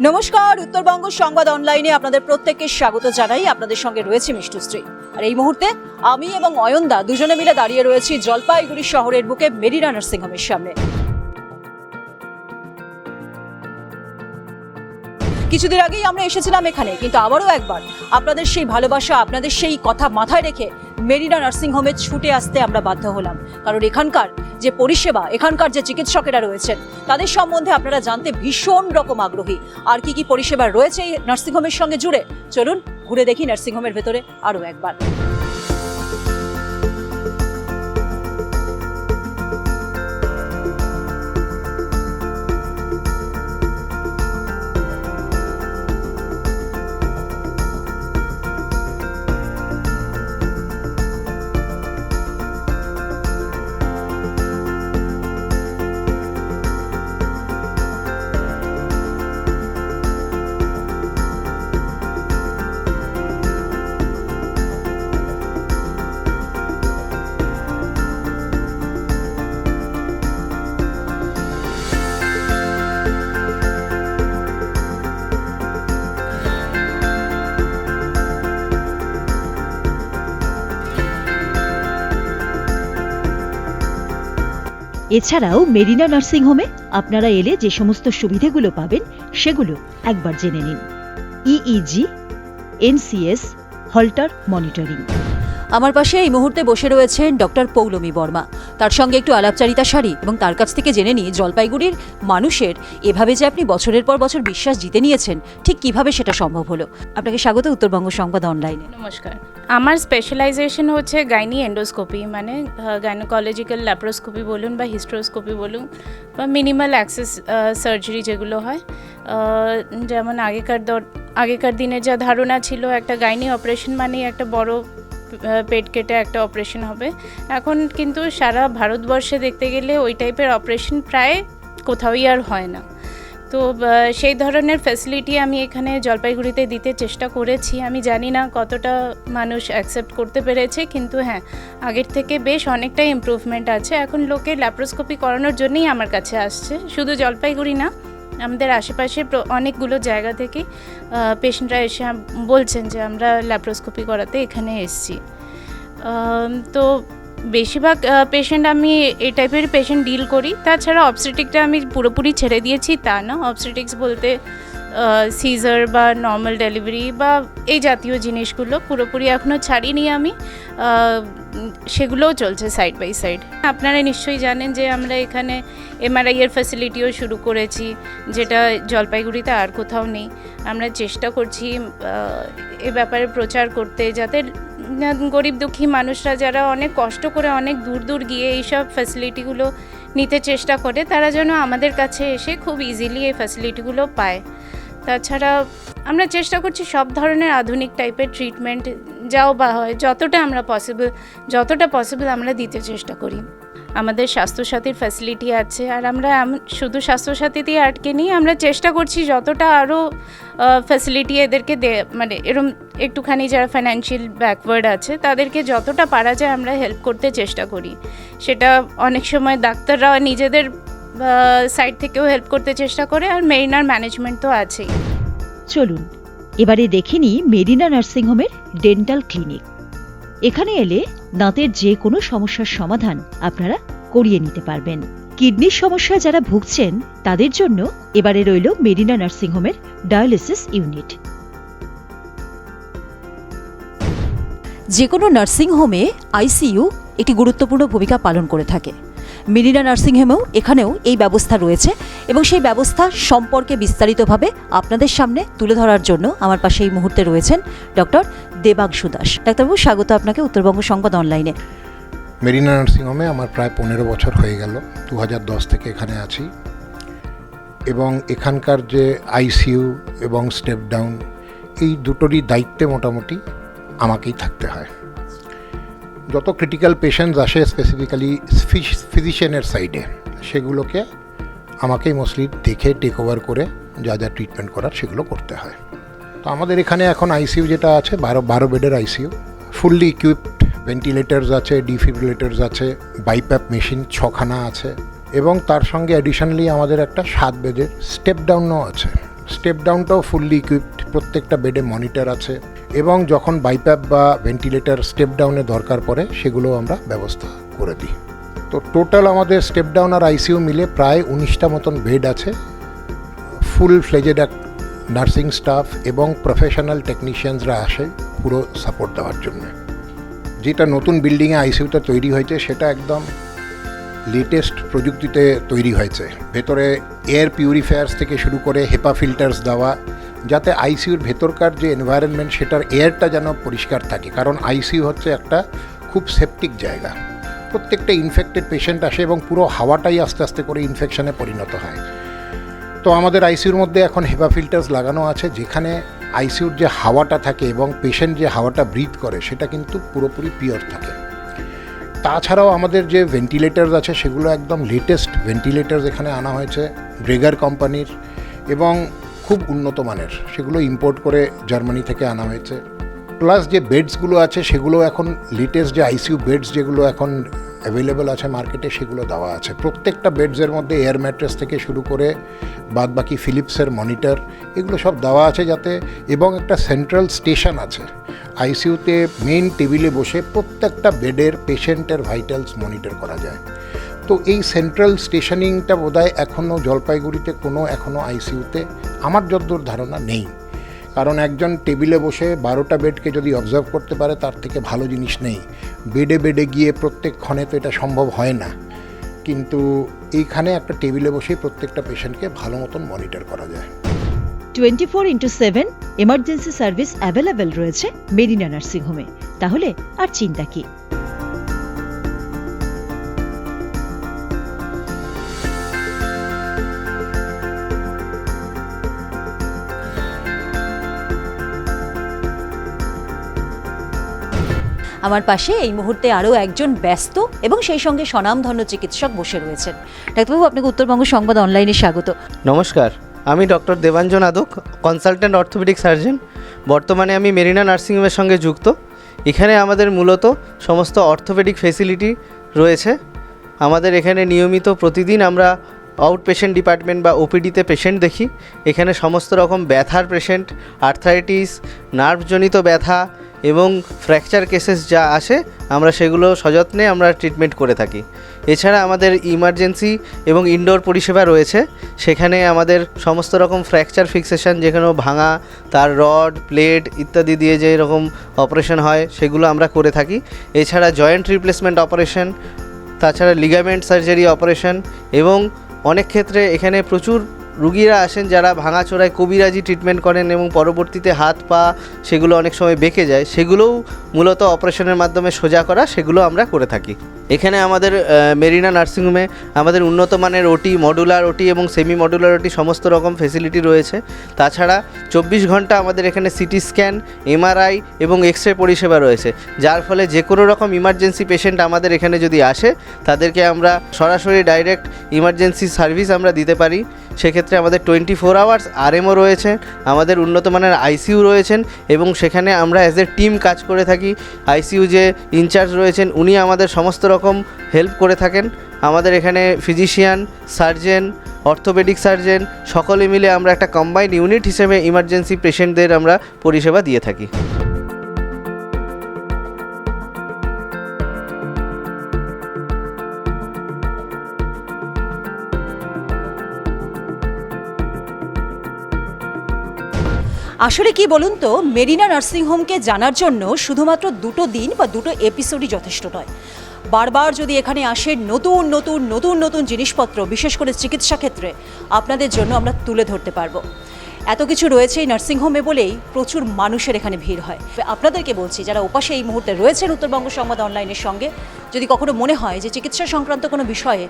নমস্কার, উত্তরবঙ্গ সংবাদ অনলাইনে আপনাদের প্রত্যেককে স্বাগত জানাই। আপনাদের সঙ্গে রয়েছে মিষ্টুশ্রী আর এই মুহূর্তে আমি এবং অয়ন্দা দুজনে মিলে দাঁড়িয়ে রয়েছি জলপাইগুড়ি শহরের বুকে মেরিনা নার্সিংহোমের সামনে। কিছুদিন আগেই আমরা এসেছিলাম এখানে, কিন্তু আবারও একবার আপনাদের সেই ভালোবাসা, আপনাদের সেই কথা মাথায় রেখে মেরিনা নার্সিংহোমে ছুটে আসতে আমরা বাধ্য হলাম। কারণ এখানকার যে পরিষেবা, এখানকার যে চিকিৎসকেরা রয়েছেন, তাদের সম্বন্ধে আপনারা জানতে ভীষণ রকম আগ্রহী। আর কি কি পরিষেবা রয়েছে এই নার্সিংহোমের সঙ্গে জুড়ে? চলুন ঘুরে দেখি নার্সিংহোমের ভেতরে আরও একবার। এছাড়াও মেরিনা নার্সিংহোমে আপনারা এলে যে সমস্ত সুবিধেগুলো পাবেন, সেগুলো একবার জেনে নিন। ইইজি এনসিএস হল্টার মনিটরিং আমার পাশে এই মুহূর্তে বসে রয়েছেন ডক্টর পৌলমী বর্মা। তার সঙ্গে একটু আলাপচারিতা সারি এবং তার কাছ থেকে জেনে নিই জলপাইগুড়ির মানুষের এভাবে যে আপনি বছরের পর বছর বিশ্বাস জিতে নিয়েছেন, ঠিক কীভাবে সেটা সম্ভব হলো? আপনাকে স্বাগত উত্তরবঙ্গ সংবাদ অনলাইনে। নমস্কার। আমার স্পেশালাইজেশন হচ্ছে গাইনি এন্ডোস্কোপি মানে গাইনোকোলজিক্যাল ল্যাপ্রোস্কোপি বলুন বা হিস্ট্রোস্কোপি বলুন বা মিনিমাল অ্যাক্সেস সার্জারি যেগুলো হয়। যেমন আগেকার আগেকার দিনে যা ধারণা ছিল, একটা গাইনি অপারেশন মানে একটা বড় পেট কেটে একটা অপারেশন হবে। এখন কিন্তু সারা ভারতবর্ষে দেখতে গেলে ওই টাইপের অপারেশন প্রায় কোথাওই আর হয় না। তো সেই ধরনের ফ্যাসিলিটি আমি এখানে জলপাইগুড়িতে দিতে চেষ্টা করেছি। আমি জানি না কতটা মানুষ অ্যাকসেপ্ট করতে পেরেছে, কিন্তু হ্যাঁ আগের থেকে বেশ অনেকটাই ইমপ্রুভমেন্ট আছে। এখন লোকে ল্যাপ্রোস্কোপি করানোর জন্যই আমার কাছে আসছে। শুধু জলপাইগুড়ি না আমাদের আশেপাশে অনেকগুলো জায়গা থেকে পেশেন্টরা এসে বলছেন যে আমরা ল্যাপ্রোস্কোপি করাতে এখানে এসছি। তো বেশিরভাগ পেশেন্ট আমি এই টাইপের পেশেন্ট ডিল করি। তাছাড়া অবস্টেটিকটা আমি পুরোপুরি ছেড়ে দিয়েছি, তা না। অপসেটিক্স বলতে সিজার বা নর্মাল ডেলিভারি বা এই জাতীয় জিনিসগুলো পুরোপুরি এখনও ছাড়িনি আমি। সেগুলোও চলছে সাইড বাই সাইড আপনারা নিশ্চয়ই জানেন যে আমরা এখানে এমআরআই এর ফ্যাসিলিটিও শুরু করেছি, যেটা জলপাইগুড়িতে আর কোথাও নেই। আমরা চেষ্টা করছি এ ব্যাপারে প্রচার করতে যাতে গরিব দুঃখী মানুষরা যারা অনেক কষ্ট করে অনেক দূর দূর গিয়ে এইসব ফ্যাসিলিটিগুলো নিতে চেষ্টা করে, তারা যেন আমাদের কাছে এসে খুব ইজিলি এই ফ্যাসিলিটিগুলো পায়। তাছাড়া আমরা চেষ্টা করছি সব ধরনের আধুনিক টাইপের ট্রিটমেন্ট যাও বা হয়, যতটা আমরা পসিবল যতটা পসিবল আমরা দিতে চেষ্টা করি। আমাদের স্বাস্থ্যসাথীর ফ্যাসিলিটি আছে, আর আমরা শুধু স্বাস্থ্যসাথীতেই আটকে নিই আমরা চেষ্টা করছি যতটা আরও ফ্যাসিলিটি এদেরকে দে মানে এরম একটুখানি যারা ফাইন্যান্সিয়াল ব্যাকওয়ার্ড আছে, তাদেরকে যতটা পারা যায় আমরা হেল্প করতে চেষ্টা করি। সেটা অনেক সময় ডাক্তাররা নিজেদের সাইড থেকেও হেল্প করতে চেষ্টা করে আর মেরিনার ম্যানেজমেন্ট তো আছেই। চলুন এবারে দেখে নিই মেরিনা নার্সিংহোমের ডেন্টাল ক্লিনিক এখানে এলে দাঁতের যে কোনো সমস্যার সমাধান আপনারা করিয়ে নিতে পারবেন। কিডনির সমস্যা যারা ভুগছেন তাদের জন্য এবারে রইল মেরিনা নার্সিংহোমের ডায়ালিসিস ইউনিট যে কোনো নার্সিংহোমে আইসিইউ একটি গুরুত্বপূর্ণ ভূমিকা পালন করে থাকে। মেরিনা নার্সিংহোমেও এখানেও এই ব্যবস্থা রয়েছে এবং সেই ব্যবস্থা সম্পর্কে বিস্তারিতভাবে আপনাদের সামনে তুলে ধরার জন্য আমার পাশে এই মুহূর্তে রয়েছেন ডক্টর দেবাংশু দাস। ডাক্তারবাবু, স্বাগত আপনাকে উত্তরবঙ্গ সংবাদ অনলাইনে। মেরিনা নার্সিংহোমে আমার প্রায় পনেরো বছর হয়ে গেল দু থেকে এখানে আছি। এবং এখানকার যে আইসিইউ এবং স্টেপ ডাউন, এই দুটোরই দায়িত্বে মোটামুটি আমাকেই থাকতে হয়। যত ক্রিটিক্যাল পেশেন্টস আসে স্পেসিফিক্যালি ফিজিশিয়ানের সাইডে সেগুলোকে আমাকেই মোস্টলি দেখে টেক ওভার করে যা যা ট্রিটমেন্ট করার সেগুলো করতে হয়। তো আমাদের এখানে এখন আইসিইউ যেটা আছে, বারো বারো বেডের আইসিইউ ফুললি ইকুইপড ভেন্টিলেটার্স আছে ডিফিব্রিলেটার্স আছে বাইপ্যাপ মেশিন ছখানা আছে। এবং তার সঙ্গে অ্যাডিশনালি আমাদের একটা সাত বেডের স্টেপ ডাউনও আছে। স্টেপ ডাউনটাও ফুললি ইকুইপড প্রত্যেকটা বেডে মনিটর আছে। এবং যখন বাইপ্যাপ বা ভেন্টিলেটর স্টেপ ডাউনে দরকার পড়ে সেগুলো আমরা ব্যবস্থা করে দিই। তো টোটাল আমাদের স্টেপ ডাউন আর আইসিইউ মিলে প্রায় উনিশটা মতন বেড আছে। ফুল ফ্লেজেড এক নার্সিং স্টাফ এবং প্রফেশনাল টেকনিশিয়ানসরা আসে পুরো সাপোর্ট দেওয়ার জন্য। যেটা নতুন বিল্ডিংয়ে আইসিইউটা তৈরি হয়েছে, সেটা একদম লেটেস্ট প্রযুক্তিতে তৈরি হয়েছে। ভেতরে এয়ার পিউরিফায়ার্স থেকে শুরু করে হেপা ফিল্টার্স দেওয়া যাতে আইসিইউর ভেতরকার যে এনভায়রনমেন্ট সেটার এয়ারটা যেন পরিষ্কার থাকে। কারণ আইসিইউ হচ্ছে একটা খুব সেপটিক জায়গা। প্রত্যেকটা ইনফেক্টেড পেশেন্ট আসে এবং পুরো হাওয়াটাই আস্তে আস্তে করে ইনফেকশনে পরিণত হয়। তো আমাদের আইসিউর মধ্যে এখন হেপা ফিল্টার্স লাগানো আছে, যেখানে আইসিইউর যে হাওয়াটা থাকে এবং পেশেন্ট যে হাওয়াটা ব্রিথ করে, সেটা কিন্তু পুরোপুরি পিওর থাকে। তাছাড়াও আমাদের যে ভেন্টিলেটার্স আছে, সেগুলো একদম লেটেস্ট ভেন্টিলেটার্স এখানে আনা হয়েছে ব্রেগার কোম্পানির। এবং খুব উন্নত মানের। সেগুলো ইম্পোর্ট করে জার্মানি থেকে আনা হয়েছে। প্লাস যে বেডসগুলো আছে, সেগুলো এখন লেটেস্ট যে আইসিইউ বেডস যেগুলো এখন অ্যাভেলেবেল আছে মার্কেটে সেগুলো দেওয়া আছে। প্রত্যেকটা বেডসের মধ্যে এয়ার ম্যাট্রেস থেকে শুরু করে বাদ বাকি ফিলিপসের মনিটর এগুলো সব দেওয়া আছে যাতে, এবং একটা সেন্ট্রাল স্টেশন আছে। আইসিইউতে মেইন টেবিলে বসে প্রত্যেকটা বেডের পেশেন্টের ভাইটালস মনিটর করা যায়। তো এই সেন্ট্রাল স্টেশনিংটা বোধহয় এখনও জলপাইগুড়িতে কোনো এখনও আইসিইউতে আমার যদ্দূর ধারণা নেই। কারণ একজন টেবিলে বসে বারোটা বেডকে যদি অবজার্ভ করতে পারে, তার থেকে ভালো জিনিস নেই। বেডে বেডে গিয়ে প্রত্যেক ক্ষণে তো এটা সম্ভব হয় না। কিন্তু এইখানে একটা টেবিলে বসেই প্রত্যেকটা পেশেন্টকে ভালো মতন মনিটর করা যায়। Twenty four into seven emergency service available রয়েছে মেরিনা নার্সিংহোমে। তাহলে আর চিন্তা কি? আমার পাশে এই মুহূর্তে আরও একজন ব্যস্ত এবং সেই সঙ্গে স্বনামধন্য চিকিৎসক বসে রয়েছেন। ডাক্তারবাবু, আপনাকে উত্তরবঙ্গ সংবাদ অনলাইনে স্বাগত। নমস্কার, আমি doctor Debanjan Adak consultant orthopaedic surgeon. বর্তমানে আমি মেরিনা নার্সিংহোমের সঙ্গে যুক্ত। এখানে আমাদের মূলত সমস্ত অর্থোপেডিক ফেসিলিটি রয়েছে। আমাদের এখানে নিয়মিত প্রতিদিন আমরা আউট পেশেন্ট ডিপার্টমেন্ট বা ওপিডিতে পেশেন্ট দেখি। এখানে সমস্ত রকম ব্যথার পেশেন্ট, আর্থারাইটিস, নার্ভজনিত ব্যথা এবং ফ্র্যাকচার কেসেস যা আসে, আমরা সেগুলো সযত্নে আমরা ট্রিটমেন্ট করে থাকি। এছাড়া আমাদের ইমার্জেন্সি এবং ইনডোর পরিষেবা রয়েছে, সেখানে আমাদের সমস্ত রকম ফ্র্যাকচার ফিক্সেশন যেখানে ভাঙা, তার রড প্লেট ইত্যাদি দিয়ে যে রকম অপারেশন হয়, সেগুলো আমরা করে থাকি। এছাড়া জয়েন্ট রিপ্লেসমেন্ট অপারেশন তাছাড়া লিগামেন্ট সার্জারি অপারেশন এবং অনেক ক্ষেত্রে এখানে প্রচুর রুগীরা আসেন যারা ভাঙাচোরায় কবিরাজি ট্রিটমেন্ট করেন এবং পরবর্তীতে হাত পা সেগুলো অনেক সময় বেঁকে যায়, সেগুলোও মূলত অপারেশনের মাধ্যমে সোজা করা, সেগুলো আমরা করে থাকি। এখানে আমাদের মেরিনা নার্সিংহোমে আমাদের উন্নত মানের ওটি, মডুলার ওটি এবং সেমি মডুলার ওটি সমস্ত রকম ফেসিলিটি রয়েছে। তাছাড়া চব্বিশ ঘণ্টা আমাদের এখানে সিটি স্ক্যান, এমআরআই এবং এক্স রে পরিষেবা রয়েছে। যার ফলে যে কোনো রকম ইমার্জেন্সি পেশেন্ট আমাদের এখানে যদি আসে, তাদেরকে আমরা সরাসরি ডাইরেক্ট ইমার্জেন্সি সার্ভিস আমরা দিতে পারি। সেক্ষেত্রে আমাদের টোয়েন্টি ফোর আওয়ার্স আরএমও রয়েছে, আমাদের উন্নত মানের আইসিইউ রয়েছেন এবং সেখানে আমরা অ্যাজ এ টিম কাজ করে থাকি। আইসিইউ যে ইনচার্জ রয়েছেন, উনি আমাদের সমস্ত রকম হেল্প করে থাকেন। আমাদের এখানে ফিজিশিয়ান সার্জেন অর্থোপেডিক সার্জেন সকলে মিলে আমরা একটা কম্বাইন্ড ইউনিট হিসেবে ইমার্জেন্সি পেশেন্টদের আমরা পরিষেবা দিয়ে থাকি। আসলে কি বলুন তো, মেরিনা নার্সিংহোমকে জানার জন্য শুধুমাত্র দুটো দিন বা দুটো এপিসোডই যথেষ্ট নয়। বারবার যদি এখানে আসেন নতুন নতুন নতুন নতুন জিনিসপত্র, বিশেষ করে চিকিৎসা ক্ষেত্রে, আপনাদের জন্য আমরা তুলে ধরতে পারব। এত কিছু রয়েছে এই নার্সিংহোমে বলেই প্রচুর মানুষের এখানে ভিড় হয়। আপনাদেরকে বলছি, যারা ওপাশে এই মুহূর্তে রয়েছেন উত্তরবঙ্গ সংবাদ অনলাইনের সঙ্গে, যদি কখনো মনে হয় যে চিকিৎসা সংক্রান্ত কোনো বিষয়ে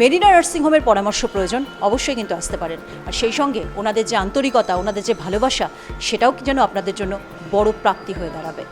মেরিনা নার্সিংহোমের পরামর্শ প্রয়োজন, অবশ্যই কিন্তু আসতে পারেন। আর সেই সঙ্গে ওনাদের যে আন্তরিকতা, ওনাদের যে ভালোবাসা, সেটাও যেন আপনাদের জন্য বড় প্রাপ্তি হয়ে দাঁড়াবে।